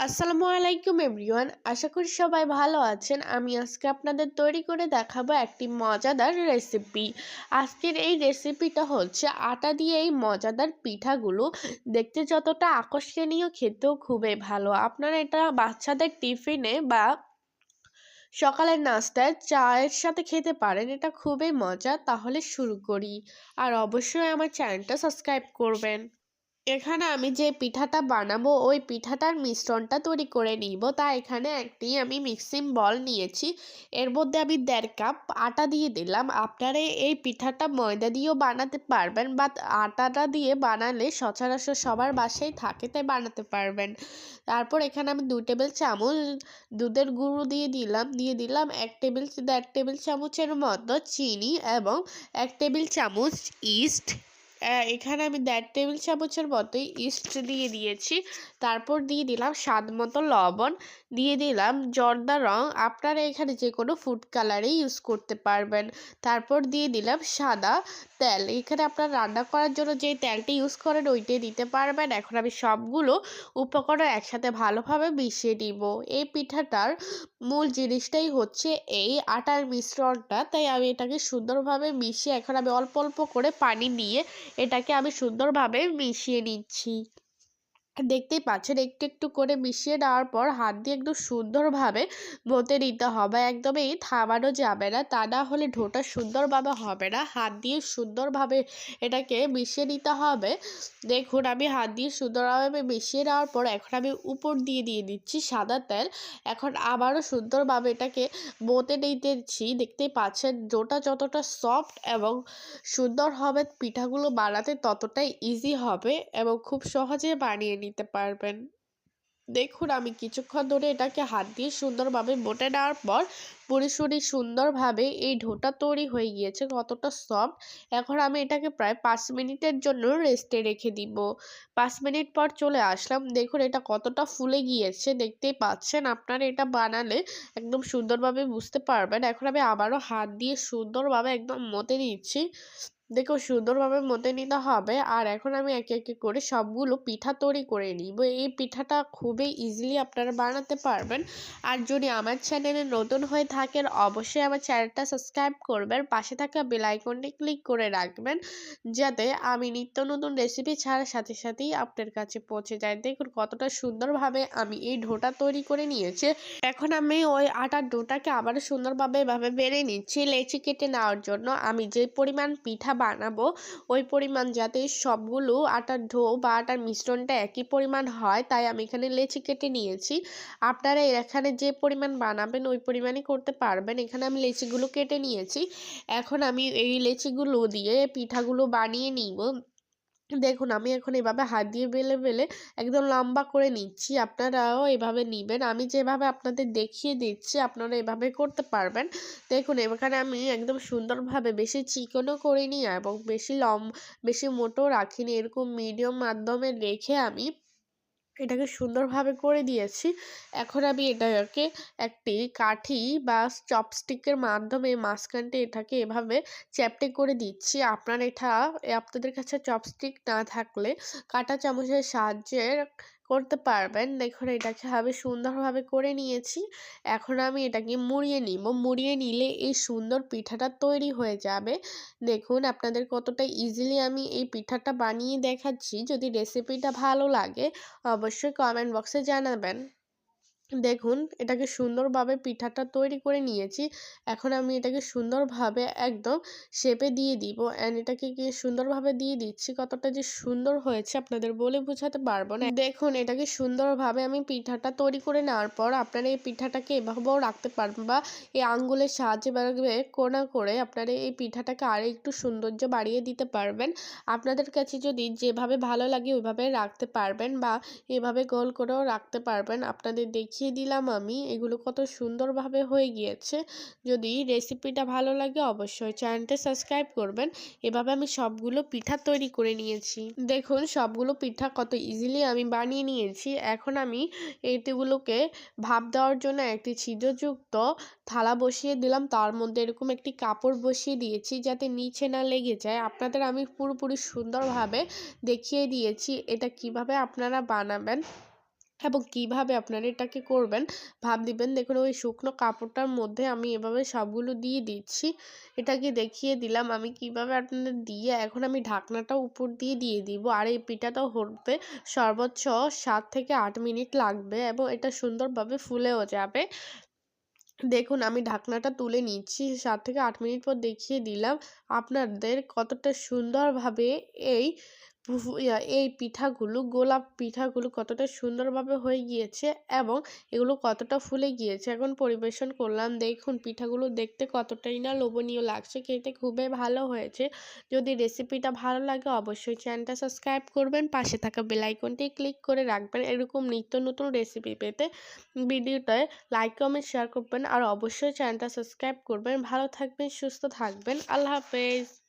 আসসালামু আলাইকুম এভরিওয়ান। আশা করি সবাই ভালো আছেন। আমি আজকে আপনাদের তৈরি করে দেখাবো একটি মজাদার রেসিপি। আজকের এই রেসিপিটা হচ্ছে আটা দিয়ে এই মজাদার পিঠাগুলো দেখতে যতটা আকর্ষণীয়, খেতেও খুবই ভালো। আপনারা এটা বাচ্চাদের টিফিনে বা সকালের নাস্তায় চায়ের সাথে খেতে পারেন, এটা খুবই মজা। তাহলে শুরু করি। আর অবশ্যই আমার চ্যানেলটা সাবস্ক্রাইব করবেন। এখানে আমি যে পিঠাটা বানাবো, ওই পিঠাটার মিশ্রণটা তৈরি করে নিব। তা এখানে একটি আমি মিক্সিং বল নিয়েছি। এর মধ্যে আমি দেড় কাপ আটা দিয়ে দিলাম। আপনারা এই পিঠাটা ময়দা দিয়েও বানাতে পারবেন বা আটাটা দিয়ে বানালে সচরাচর সবার বাসায় থাকে, তাই বানাতে পারবেন। তারপর এখানে আমি দু টেবিল চামচ দুধের গুঁড়ো দিয়ে দিলাম। দিয়ে দিলাম এক টেবিল, দেড় টেবিল চামচের মতো চিনি এবং এক টেবিল চামচ ইস্ট এখানে আমি দেড় টেবিল চামচের মতোই ইস্ট দিয়ে দিয়েছি। তারপর দিয়ে দিলাম স্বাদ মতো লবণ। দিয়ে দিলাম জর্দা রং। আপনারা এখানে যে কোনো ফুড কালারই ইউজ করতে পারবেন। তারপর দিয়ে দিলাম সাদা তেল। এখানে আপনার রান্না করার জন্য যে তেলটি ইউজ করেন ওইটাই দিতে পারবেন। এখন আমি সবগুলো উপকরণ একসাথে ভালোভাবে মিশিয়ে নিব। এই পিঠাটার মূল জিনিসটাই হচ্ছে এই আটার মিশ্রণটা। তাই আমি এটাকে সুন্দরভাবে মিশিয়ে এখন আমি অল্প অল্প করে পানি নিয়ে এটাকে আমি সুন্দরভাবে মিশিয়ে নিচ্ছি। দেখতেই পাচ্ছেন একটু একটু করে মিশিয়ে নেওয়ার পর হাত দিয়ে একদম সুন্দরভাবে মতে নিতে হবে। একদমই থামানো যাবে না। তা না হলে ঢোটা সুন্দরভাবে হবে না। হাত দিয়ে সুন্দরভাবে এটাকে মিশিয়ে নিতে হবে। দেখুন, আমি হাত দিয়ে সুন্দরভাবে মিশিয়ে নেওয়ার পর এখন আমি উপর দিয়ে দিয়ে দিচ্ছি সাদা তেল। এখন আবারও সুন্দরভাবে এটাকে মতে নিতেছি। দেখতেই পাচ্ছেন ডোটা যতটা সফট এবং সুন্দর হবে, পিঠাগুলো বানাতে ততটাই ইজি হবে এবং খুব সহজে বানিয়ে নিতে পারবেন। দেখুন, আমি কিছুক্ষণ ধরে এটাকে হাত দিয়ে সুন্দরভাবে মোটে নেওয়ার পর পুরোপুরি সুন্দরভাবে এই ঢোটা তৈরি হয়ে গিয়েছে, কতটা সফট। এখন আমি এটাকে প্রায় পাঁচ মিনিটের জন্য রেস্টে রেখে দিব। পাঁচ মিনিট পর চলে আসলাম। দেখুন, এটা কতটা ফুলে গিয়েছে, দেখতেই পাচ্ছেন আপনারা এটা বানালে একদম সুন্দরভাবে বুঝতে পারবেন। এখন আমি আবারও হাত দিয়ে সুন্দরভাবে একদম মতে নিচ্ছি। দেখো সুন্দরভাবে মতে নিতে হবে। আর এখন আমি একে একে করে সবগুলো পিঠা তৈরি করে নিব। এই পিঠাটা খুবই ইজিলি আপনারা বানাতে পারবেন। আর যদি আমার চ্যানেলে নতুন হয়ে থাকেন, অবশ্যই আমার চ্যানেলটা সাবস্ক্রাইব করবেন। পাশে থাকা বেল আইকনটি ক্লিক করে রাখবেন, যাতে আমি নিত্য নতুন রেসিপি ছাড়ার সাথে সাথেই আপনার কাছে পৌঁছে যায়। দেখুন কতটা সুন্দরভাবে আমি এই ঢোটা তৈরি করে নিয়েছি। এখন আমি ওই আটার ডোটাকে আবার সুন্দরভাবে এভাবে বেড়ে নিচ্ছি লেচি কেটে নেওয়ার জন্য। আমি যে পরিমাণ পিঠা বানাবো। ওই পরিমাণ যাতে সবগুলো আটার ঢো বা আটার মিশ্রণটা একই পরিমাণ হয়, তাই আমি এখানে লেচি কেটে নিয়েছি। আপনারা এখানে যে পরিমাণ বানাবেন, ওই পরিমাণই করতে পারবেন। এখানে আমি লেচিগুলো কেটে নিয়েছি। এখন আমি এই লেচিগুলো দিয়ে পিঠাগুলো বানিয়ে নিব। দেখুন, আমি এখন এভাবে হাত দিয়ে বেলে বেলে একদম লম্বা করে নিচ্ছি। আপনারাও এভাবে নেবেন। আমি যেভাবে আপনাদের দেখিয়ে দিচ্ছি, আপনারা এভাবে করতে পারবেন। দেখুন, এখানে আমি একদম সুন্দরভাবে বেশি চিকনও করিনি এবং বেশি লম বেশি মোটো রাখিনি। এরকম মিডিয়াম মাধ্যমে রেখে আমি এটাকে সুন্দরভাবে করে দিয়েছি। এখন আমি এটাকে একটি কাঠি বা চপস্টিকের মাধ্যমে মাঝখানটি এটাকে এভাবে চ্যাপটে করে দিচ্ছি। আপনার এটা আপনাদের কাছে চপস্টিক না থাকলে কাঁটা চামচের সাহায্যে করতে পারবেন। দেখুন, এটাকে আমি সুন্দরভাবে করে নিয়েছি। এখন আমি এটাকে মুড়িয়ে নিব। মুড়িয়ে নিলে এই সুন্দর পিঠাটা তৈরি হয়ে যাবে। দেখুন, আপনাদের কতটা ইজিলি আমি এই পিঠাটা বানিয়ে দেখাচ্ছি। যদি রেসিপিটা ভালো লাগে, অবশ্যই কমেন্ট বক্সে জানাবেন। দেখুন, এটাকে সুন্দরভাবে পিঠাটা তৈরি করে নিয়েছি। এখন আমি এটাকে সুন্দরভাবে একদম শেপে দিয়ে দিব। অ্যান্ড এটাকে কি সুন্দরভাবে দিয়ে দিচ্ছি? কতটা যে সুন্দর হয়েছে আপনাদের বলে বোঝাতে পারব না। দেখুন, এটাকে সুন্দরভাবে আমি পিঠাটা তৈরি করে নেওয়ার পর আপনারা এই পিঠাটাকে এভাবেও রাখতে পারবেন বা এই আঙ্গুলের সাহায্যে বাড়বে কোনা করে আপনারা এই পিঠাটাকে আরও একটু সৌন্দর্য বাড়িয়ে দিতে পারবেন। আপনাদের কাছে যদি যেভাবে ভালো লাগে ওইভাবে রাখতে পারবেন বা এভাবে গোল করেও রাখতে পারবেন। আপনাদের দেখি দেখিয়ে দিলাম আমি। এগুলো কত সুন্দরভাবে হয়ে গিয়েছে। যদি রেসিপিটা ভালো লাগে অবশ্যই চ্যানেলটা সাবস্ক্রাইব করবেন। এভাবে আমি সবগুলো পিঠা তৈরি করে নিয়েছি। দেখুন, সবগুলো পিঠা কত ইজিলি আমি বানিয়ে নিয়েছি। এখন আমি এইগুলোকে ভাপ দেওয়ার জন্য একটি ছিদ্রযুক্ত থালা বসিয়ে দিলাম। তার মধ্যে এরকম একটি কাপড় বসিয়ে দিয়েছি যাতে নিচে না লেগে যায়। আপনাদের আমি পুরোপুরি সুন্দরভাবে দেখিয়ে দিয়েছি। এটা কীভাবে আপনারা বানাবেন এবং কীভাবে আপনারা এটাকে করবেন, ভাব দিবেন, দেখুন, ওই শুকনো কাপড়টার মধ্যে আমি এভাবে সবগুলো দিয়ে দিচ্ছি। এটাকে দেখিয়ে দিলাম, আমি কীভাবে আপনাদের দিয়ে, এখন আমি ঢাকনাটা উপর দিয়ে দিয়ে দিব। আর এই পিঠাটা হতে সর্বোচ্চ সাত থেকে আট মিনিট লাগবে এবং এটা সুন্দরভাবে ফুলেও যাবে। দেখুন, আমি ঢাকনাটা তুলে নিচ্ছি, সাত থেকে আট মিনিট পর দেখিয়ে দিলাম। আপনাদের কতটা সুন্দরভাবে এই এই পিঠাগুলো, গোলাপ পিঠাগুলো কতটা সুন্দরভাবে হয়ে গিয়েছে এবং এগুলো কতটা ফুলে গিয়েছে। এখন পরিবেশন করলাম। দেখুন, পিঠাগুলো দেখতে কতটাই না লোভনীয় লাগছে। খেতে খুবই ভালো হয়েছে। যদি রেসিপিটা ভালো লাগে অবশ্যই চ্যানেলটা সাবস্ক্রাইব করবেন। পাশে থাকা বেল আইকনটি ক্লিক করে রাখবেন। এরকম নিত্য নতুন রেসিপি পেতে ভিডিওটায় লাইক, কমেন্ট, শেয়ার করবেন। আর অবশ্যই চ্যানেলটা সাবস্ক্রাইব করবেন। ভালো থাকবেন, সুস্থ থাকবেন। আল্লাহ হাফেজ।